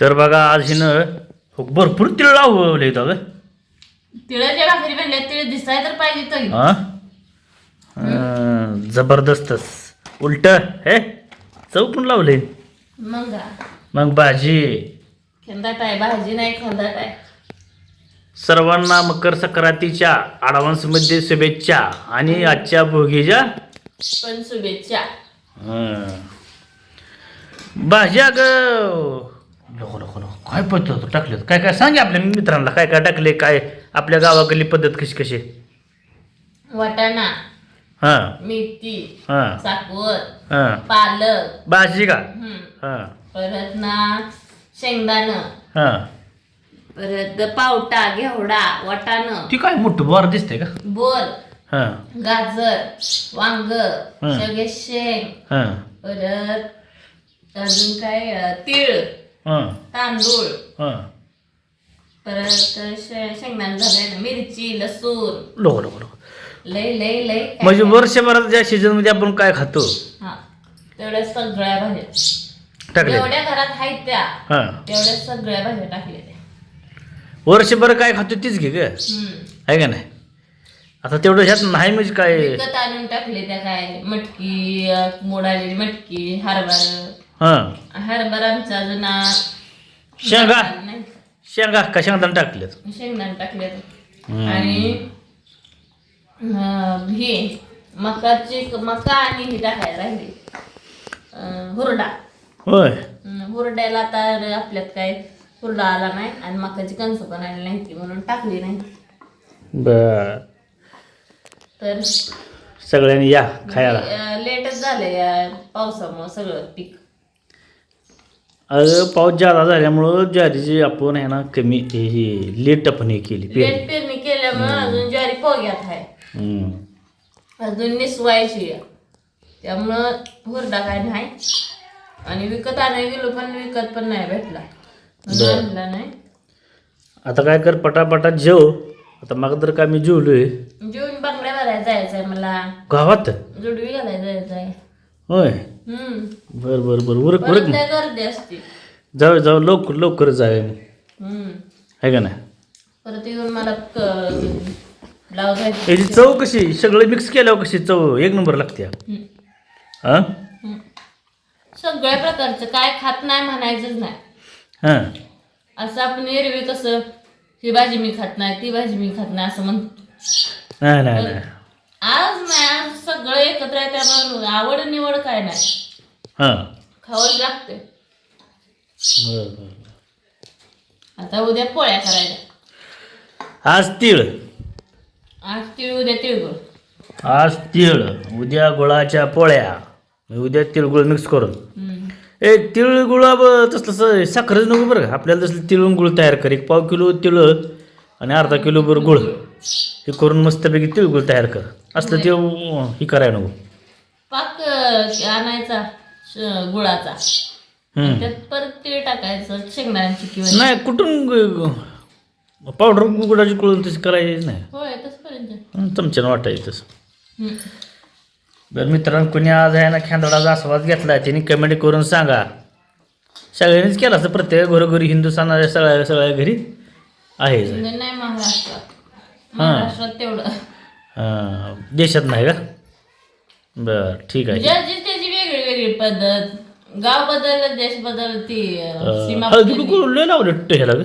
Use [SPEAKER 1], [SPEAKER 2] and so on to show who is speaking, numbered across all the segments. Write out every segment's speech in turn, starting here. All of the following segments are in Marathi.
[SPEAKER 1] तर बघा आज हिनं हो, भरपूर तिळ लावले इथं ग
[SPEAKER 2] तिळाच्या भाकरी बनल्या तिळ दिसाय तर पाहिजे तरी
[SPEAKER 1] हा? अं, जबरदस्तच उलट हे चव पण लावले?
[SPEAKER 2] मग?
[SPEAKER 1] मग भाजी.
[SPEAKER 2] खंदाट आहे भाजी नाही खंदाट आहे
[SPEAKER 1] सर्वांना मकर संक्रांतीच्या मध्ये शुभेच्छा आणि आजच्या भोगीच्या?
[SPEAKER 2] पण शुभेच्छा.
[SPEAKER 1] हं. भाजी अगं. नको नको नको. काय पद्धत टाकले काय काय? सांगे आपल्या मित्रांना काय काय टाकले काय? आपल्या गावाकडली पद्धत कशी कशी?
[SPEAKER 2] वाटाणा
[SPEAKER 1] हां.
[SPEAKER 2] मेथी
[SPEAKER 1] हां.
[SPEAKER 2] साखर
[SPEAKER 1] हां.
[SPEAKER 2] पालक.
[SPEAKER 1] भाजी का?
[SPEAKER 2] हम्म.
[SPEAKER 1] हां.
[SPEAKER 2] परत ना शेंगदाणं.
[SPEAKER 1] हां.
[SPEAKER 2] परत पावटा घेवडा वाटाणं.
[SPEAKER 1] ती काय मोठं बोर दिसते का?
[SPEAKER 2] बोर.
[SPEAKER 1] हां.
[SPEAKER 2] गाजर वांग
[SPEAKER 1] हं.
[SPEAKER 2] शेवगे शेंग.
[SPEAKER 1] हां.
[SPEAKER 2] परत अजून काय अं, तीळ. तांदूळ. परत शेंगदाणे झाले मिरची लसूण.
[SPEAKER 1] लो लो लो
[SPEAKER 2] लय लय लय
[SPEAKER 1] म्हणजे. वर्षभरात ज्या सीझनमध्ये आपण काय खातो?
[SPEAKER 2] हा. तेवढ्या सगळ्या भाज्या.
[SPEAKER 1] टाकले
[SPEAKER 2] जेवढ्या घरात आहेत त्या
[SPEAKER 1] हां.
[SPEAKER 2] तेवढ्या सगळ्या भाज्या टाकल्या त्या
[SPEAKER 1] वर्षभर काय खातो तीच घे ग.
[SPEAKER 2] हम्म.
[SPEAKER 1] आहे का नाही? आता तेवढं ह्यात नाही म्हणजे काय?
[SPEAKER 2] विकत आणून टाकले त्या काय? मटकी अं, मोड आलेली मटकी हरभर.
[SPEAKER 1] हां.
[SPEAKER 2] हरभर आमचा जुना.
[SPEAKER 1] शेंगा.
[SPEAKER 2] नाही.
[SPEAKER 1] शेंगा का शेंगदाणे टाकलेत?
[SPEAKER 2] शेंगदाणे टाकले
[SPEAKER 1] हम्म.
[SPEAKER 2] आणि अं, हे मकाची मका आणि ही टाकायला राहिली. अं, हुरडा.
[SPEAKER 1] होय.
[SPEAKER 2] अं, हुरड्याला आता आपल्यात काय हुरडा आला नाही आणि मकाची कणसं पण आली नाही ती म्हणून टाकली नाही.
[SPEAKER 1] बर.
[SPEAKER 2] तर
[SPEAKER 1] सगळ्यांनी या खायला.
[SPEAKER 2] लेटच झालं या पावसामुळं सगळं पीक.
[SPEAKER 1] अगं पाऊस जादा झाल्यामुळं ज्वारीची आपण आहे ना कमी हे हे लेट आपण हे केली पेरणी.
[SPEAKER 2] लेट पेरणी केल्यामुळं अजून ज्वारी पोग्यात आहे.
[SPEAKER 1] हम्म.
[SPEAKER 2] अजून निसवायची आहे. त्यामुळं हुरडा काय नाही. आणि विकत आणायला गेलो पण विकत पण नाही भेटला. म्हणून
[SPEAKER 1] बरं.
[SPEAKER 2] आणला नाही.
[SPEAKER 1] आता काय कर पटापटा जेव. आता मग तर काय मी जेवलोय.
[SPEAKER 2] जेवून बांगड्या भरायला जायचंय मला.
[SPEAKER 1] गावात?
[SPEAKER 2] जुडवी घालायला जायचंय.
[SPEAKER 1] होय. बर बर बर. उरक उरक.
[SPEAKER 2] लय गर्दी असते
[SPEAKER 1] जाऊ जाऊ लवकर लवकर जाऊया मग
[SPEAKER 2] हम्म.
[SPEAKER 1] आहे का नाही?
[SPEAKER 2] परत येऊन मला ब्लाऊज
[SPEAKER 1] याची चव कशी? सगळं मिक्स केल्यावर कशी चव? एक नंबर लागते. हां?
[SPEAKER 2] सगळ्या प्रकारचं. काय खात नाही म्हणायचंच नाही.
[SPEAKER 1] हां.
[SPEAKER 2] असं आपण एरवी कसं? ही भाजी मी खात नाही ती भाजी मी खात नाही असं म्हणतो.
[SPEAKER 1] नाही नाही नाही.
[SPEAKER 2] आज नाही आज सगळं एकत्र आहे त्यामुळे आवड निवड काय नाही.
[SPEAKER 1] हां.
[SPEAKER 2] खावं लागते.
[SPEAKER 1] बरं बरं
[SPEAKER 2] आता उद्या पोळ्या करायच्या.
[SPEAKER 1] आज तीळ.
[SPEAKER 2] आज तिळ उद्या तिळगुळ.
[SPEAKER 1] आज तीळ उद्या गुळाच्या पोळ्या. उद्या तिळगुळ मिक्स करून.
[SPEAKER 2] हम्म.
[SPEAKER 1] ए तिळगुळ ब- तसलं स- साखरच नको बरं का. आपल्याला तसलं तिळून गुळ तयार कर. एक पाव किलो तिळ आणि अर्धा किलो बरं गुळ. हे करून मस्तपैकी तिळगुळ तयार कर. असलं ते हे करायला नको.
[SPEAKER 2] पाक आणायचा श- गुळाचा.
[SPEAKER 1] हम्म.
[SPEAKER 2] त्यात परत तीळ टाकायचं शेंगदाण्याची किंवा
[SPEAKER 1] नाही कुठून पावडर गुळाची कुळून तशी करायची नाही.
[SPEAKER 2] होय तसपर्यंत.
[SPEAKER 1] हं, चमच्यानं वाटायचं तसं.
[SPEAKER 2] हम्म.
[SPEAKER 1] बरं मित्रांनो कोणी आज आहे ना खेंदडाचा आस्वाद घेतला त्यांनी कमेंट करून सांगा. सगळ्यांनीच केला असं प्रत्येक घरोघरी हिंदुस्थानाच्या सगळ्या सगळ्या घरी आहे.
[SPEAKER 2] नाही महाराष्ट्रात. महाराष्ट्रात तेवढं.
[SPEAKER 1] हां. देशात नाही का? बरं ठीक आहे.
[SPEAKER 2] ज्याची त्याची वेगळी वेगळी पद्धत. गाव बदललं देश बदललं ती अं, सीमा
[SPEAKER 1] हळदी
[SPEAKER 2] बदलली.
[SPEAKER 1] कुंकू लय लावलं ह्याला ग.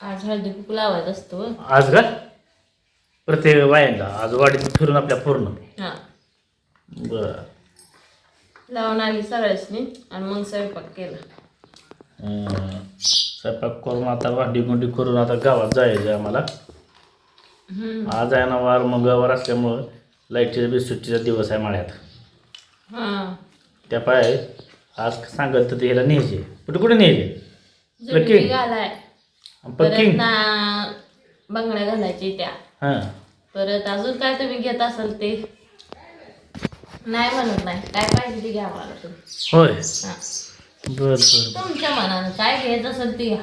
[SPEAKER 2] आज हळदी कुंकू लावायचं असतो
[SPEAKER 1] आज का? प्रत्येक वायांना आज वाडीत फिरून आपल्या पूर्ण.
[SPEAKER 2] हा.
[SPEAKER 1] बरं.
[SPEAKER 2] लावून आली सगळ्यासनी आणि मग स्वयंपाक केला.
[SPEAKER 1] स्वयंपाक करून आता भांडी गुंडी करून आता गावात जायचं आम्हाला. आज आहे ना वार मंगळवार असल्यामुळं लाईटच्या बी सुट्टीचा दिवस आहे माळ्यात.
[SPEAKER 2] हा.
[SPEAKER 1] त्या पाय आज सांगत तर ह्याला न्यायचे. कुठे कुठे न्यायचे? पक्किंग
[SPEAKER 2] ना बांगड्या घालायची त्या.
[SPEAKER 1] हां.
[SPEAKER 2] परत अजून काय तुम्ही घेत असाल ते? नाही म्हणत नाही. काय पाहिजे ते घ्या मला तुम्ही.
[SPEAKER 1] होय. बर बर.
[SPEAKER 2] तुमच्या मनानं काय घ्यायचं असेल ते घ्या.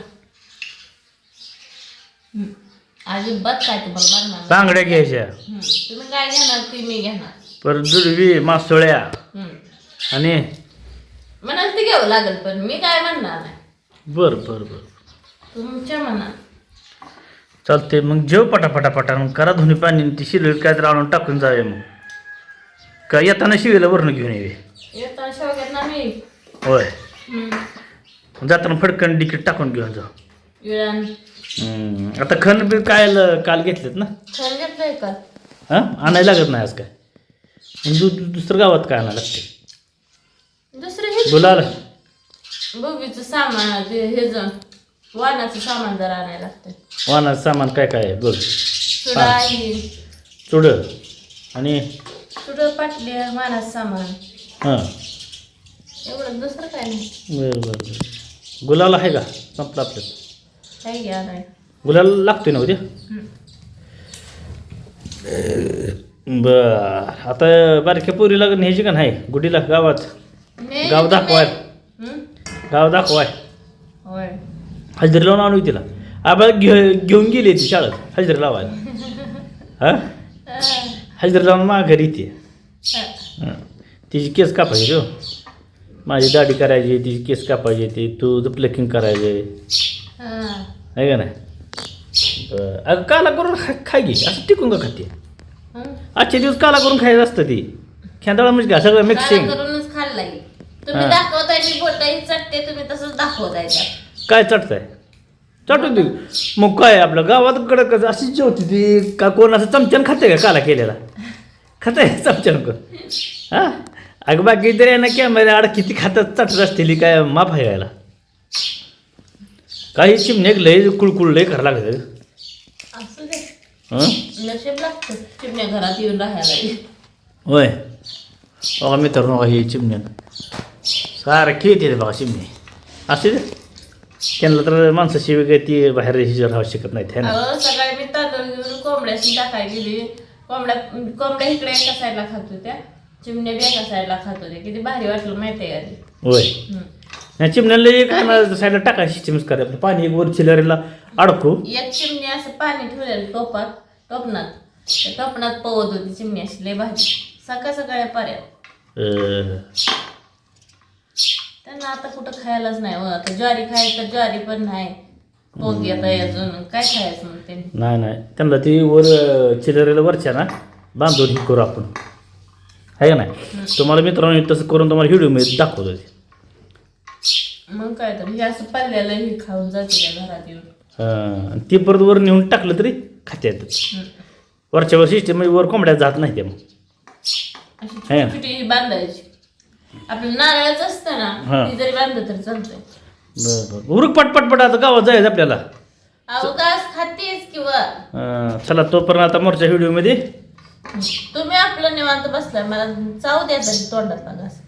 [SPEAKER 2] अजिबात काय तुम्हाला बघणार नाही.
[SPEAKER 1] बांगड्या घ्यायच्या.
[SPEAKER 2] हम्म. तुम्ही काय घेणार ते मी घेणार.
[SPEAKER 1] परत जुडवी मासोळ्या.
[SPEAKER 2] हम्म.
[SPEAKER 1] आणि?
[SPEAKER 2] म्हणाल ते घ्यावं लागेल पण मी काय म्हणणार नाही.
[SPEAKER 1] बरं बरं बरं.
[SPEAKER 2] तुमच्या मनात.
[SPEAKER 1] चालते मग जेव पटापटा पटा मग करा धुणी पाणी आणि ती शिल्लक काय तर आणून टाकून जावे मग. का येताना शिवेला वरण घेऊन यावे?
[SPEAKER 2] येता शेवग्यात ना मी.
[SPEAKER 1] होय.
[SPEAKER 2] हम्म.
[SPEAKER 1] जाताना फडकन तिकीट टाकून घेऊन जाऊ. हम्म, आता खण बी काय ल- काल घेतलेत ना?
[SPEAKER 2] छान घेतलंय का
[SPEAKER 1] हां? आणायला लागत नाही आज काय? मग दु दुसरं गावात काय आणायला लागते?
[SPEAKER 2] दुसरं हे बघीचं सामान ते हे ज वानाचं सामान जरा आणायला लागतं
[SPEAKER 1] वाहनाचं सामान काय काय आहे?
[SPEAKER 2] सुडाई
[SPEAKER 1] चुड आणि?
[SPEAKER 2] सुड पाटल्या वानाचं सामान.
[SPEAKER 1] हां.
[SPEAKER 2] एवढं दुसरं काय नाही.
[SPEAKER 1] बरं बरं बरं. गुलाल आहे का? संपलं आपलं
[SPEAKER 2] घ्या नाही.
[SPEAKER 1] गुलाल लागतोय ना उद्या? बर. आता बारक्या पोरीला न्यायची का नाही? गुडीला गावात.
[SPEAKER 2] नाही,
[SPEAKER 1] गाव दाखवाय? गाव दाखवाय.
[SPEAKER 2] होय.
[SPEAKER 1] हजेरी लावून आणू तिला. आबा घे घेऊन गेली ती शाळेत हजेरी लावायला. हा? हजेरी लावून माघारी.
[SPEAKER 2] हं.
[SPEAKER 1] तिची केस कापायची हो. माझी दाढी करायची तिची केस कापायची ती तुझं प्लकिंग करायचे. आहे का नाही? बरं. अगं काला करून खा खाय घे असं टिकून का खाते? आजचे दिवस काला करून खायचं असतं ती. खेंदाळा म्हणजे का सगळं मिक्सिंग
[SPEAKER 2] करूनच खाल्लाय. तुम्ही. दाखवताय मी बोलताय चटते तुम्ही तसंच दाखवताय त्यात
[SPEAKER 1] काय चटताय? चटू दे. मग काय आपलं गावात कडक अशीच जेवती ती का कोण असं चमच्यानं खाते का काला केलेला? खाते चमच्यानं कोण? हा? अगं बाकी तरी आहे ना कॅमेरा आड किती खातात चटत असतील काय माफ आहे यायला काही चिमणे लय कुळकुळ लय
[SPEAKER 2] असू दे.
[SPEAKER 1] हं?
[SPEAKER 2] नशीब लागतं चिमण्या घरात येऊन राहायला.
[SPEAKER 1] होय. बघा मित्रांनो बघा ही चिमण्या. सारखी येते बघा चिमणी. असे दे. त्यांना तर माणसाशी वेगळी ती बाहेर हिजर राहू शकत नाहीत है ना?
[SPEAKER 2] अहो सकाळी मी तांदूळ घेऊन कोंबड्याशी टाकाय गेली. कोंबड्या कोंबड्या इकडे एका साईडला खात होत्या. चिमण्या बी एका साईडला खात होत्या. किती भारी वाटलं माहिती आहे का ते?
[SPEAKER 1] होय. या चिमण्याला एक साईडला टाकायची चिमस करायला. पाणी एक वर चिलरीला अडकू.
[SPEAKER 2] एक चिमणी असं पाणी ठेवलेलं टोपात टोपणात. त्या टोपणात पवत होती चिमणी अशी लय भाजी सकाळ सकाळी पर्या
[SPEAKER 1] अं,
[SPEAKER 2] त्यांना आता कुठं खायलाच नाही हो. आता ज्वारी खायचं तर ज्वारी पण नाही. पोगी आता अजून. काय खायचं मग त्यांनी?
[SPEAKER 1] नाही नाही. त्यांना ती वर चिलरीला वरच्या ना बांधून हे करू आपण. आहे का नाही? तुम्हाला मित्रांनो तसं करून तुम्हाला व्हिडिओमध्ये दाखवतो ते.
[SPEAKER 2] मग काय तर हे असं पल्ल्याला हे खाऊन जाते त्या घरात येऊन.
[SPEAKER 1] आणि ती परत वर नेऊन टाकलं तरी खात्या येतात
[SPEAKER 2] हं.
[SPEAKER 1] वरच्या वर सिस्टम म्हणजे वर कोंबड्या जात नाही त्या मग.
[SPEAKER 2] अशी
[SPEAKER 1] है. ना?
[SPEAKER 2] छोटी छोटी बांधायची. आपलं नारळाचं असतं
[SPEAKER 1] हा.
[SPEAKER 2] ना ती जरी बांधलं तर चालतंय.
[SPEAKER 1] बरं बरं. उरुक पटपट पट आता गावात जायचं आपल्याला.
[SPEAKER 2] अहो घास खातेच किंवा
[SPEAKER 1] अं, चला तोपर्यंत आता मोरच्या व्हिडिओमध्ये
[SPEAKER 2] तुम्ही आपलं निवांत बसलाय मला चावू द्या तरी तोंडातला घास